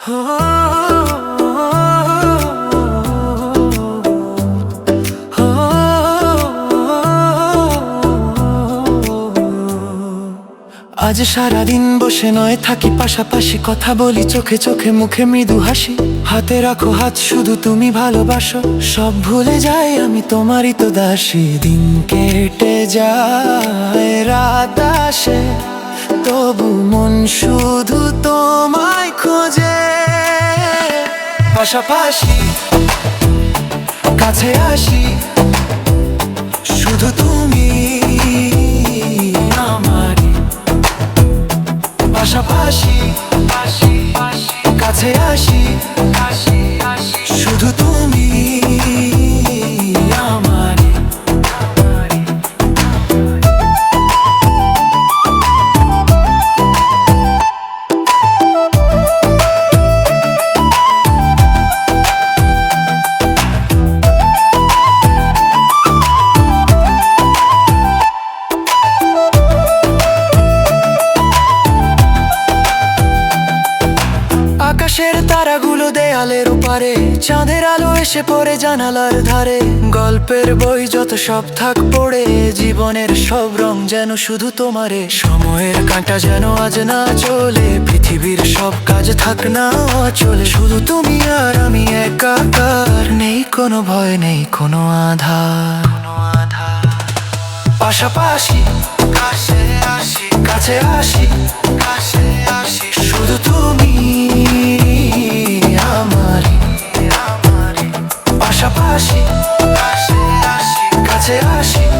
আজ সারাদিন বসে নয়, থাকি পাশাপাশি কথা বলি, চোখে চোখে মুখে মৃদু হাসি। হাতে রাখো হাত, শুধু তুমি ভালোবাসো। সব ভুলে যাই আমি, তোমারই তো দাসী। দিন কেটে যায়, রাত আসে। পাশাপাশি কাছে আসি শুধু তুমি আমার পাশাপাশি কাছে আসি তারাগুলো দেয়ালের উপারে চাঁদের আলো এসে পড়ে জানালার ধারে। গল্পের বই যত সব থাক পড়ে, জীবনের সব রং যেন শুধু তোমারে। সময়ের কাঁটা যেন আজ না চলে, পৃথিবীর সব কাজ থাক না চলে শুধু তুমি আর আমি একাকার, নেই কোনো ভয়, নেই কোনো আধার। পাশাপাশি কাছে আসি কাছে আসি কাছে আসি। শুধু তুমি আসি কাছে আসি।